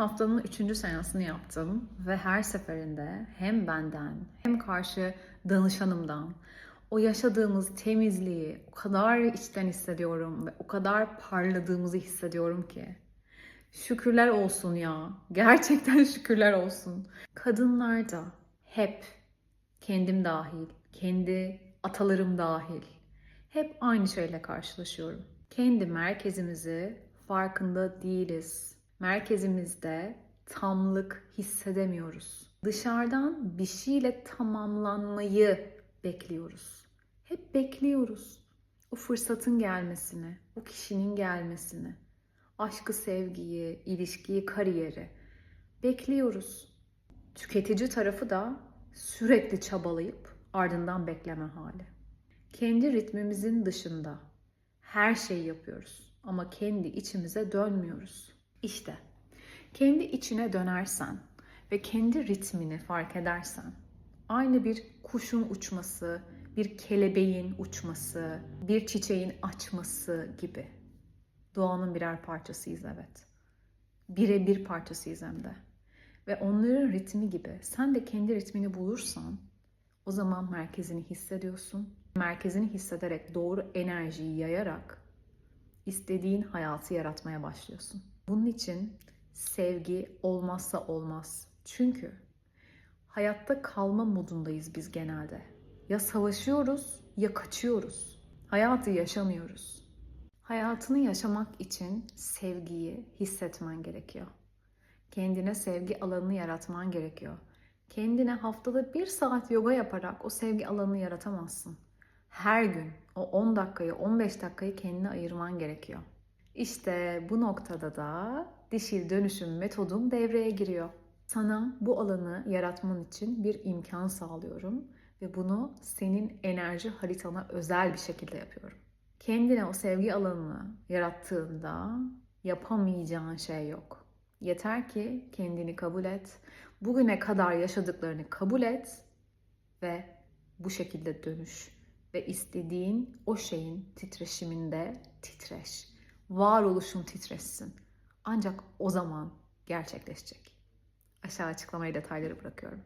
haftanın üçüncü seansını yaptım ve her seferinde hem benden hem karşı danışanımdan o yaşadığımız temizliği o kadar içten hissediyorum ve o kadar parladığımızı hissediyorum ki. Şükürler olsun ya. Gerçekten şükürler olsun. Kadınlar da hep kendim dahil, kendi atalarım dahil hep aynı şeyle karşılaşıyorum. Kendi merkezimizi farkında değiliz. Merkezimizde tamlık hissedemiyoruz. Dışarıdan bir şeyle tamamlanmayı bekliyoruz. Hep bekliyoruz. O fırsatın gelmesini, o kişinin gelmesini, aşkı, sevgiyi, ilişkiyi, kariyeri bekliyoruz. Tüketici tarafı da sürekli çabalayıp ardından bekleme hali. Kendi ritmimizin dışında her şeyi yapıyoruz ama kendi içimize dönmüyoruz. İşte kendi içine dönersen ve kendi ritmini fark edersen aynı bir kuşun uçması, bir kelebeğin uçması, bir çiçeğin açması gibi. Doğanın birer parçasıyız evet. Birebir parçasıyız hem de. Ve onların ritmi gibi sen de kendi ritmini bulursan o zaman merkezini hissediyorsun. Merkezini hissederek doğru enerjiyi yayarak istediğin hayatı yaratmaya başlıyorsun. Bunun için sevgi olmazsa olmaz. Çünkü hayatta kalma modundayız biz genelde. Ya savaşıyoruz ya kaçıyoruz. Hayatı yaşamıyoruz. Hayatını yaşamak için sevgiyi hissetmen gerekiyor. Kendine sevgi alanını yaratman gerekiyor. Kendine haftada bir saat yoga yaparak o sevgi alanını yaratamazsın. Her gün o 10 dakikayı, 15 dakikayı kendine ayırman gerekiyor. İşte bu noktada da dişil dönüşüm metodum devreye giriyor. Sana bu alanı yaratman için bir imkan sağlıyorum ve bunu senin enerji haritana özel bir şekilde yapıyorum. Kendine o sevgi alanını yarattığında yapamayacağın şey yok. Yeter ki kendini kabul et. Bugüne kadar yaşadıklarını kabul et ve bu şekilde dönüş ve istediğin o şeyin titreşiminde titreş. Varoluşun titreşsin. Ancak o zaman gerçekleşecek. Aşağı açıklamaya detayları bırakıyorum.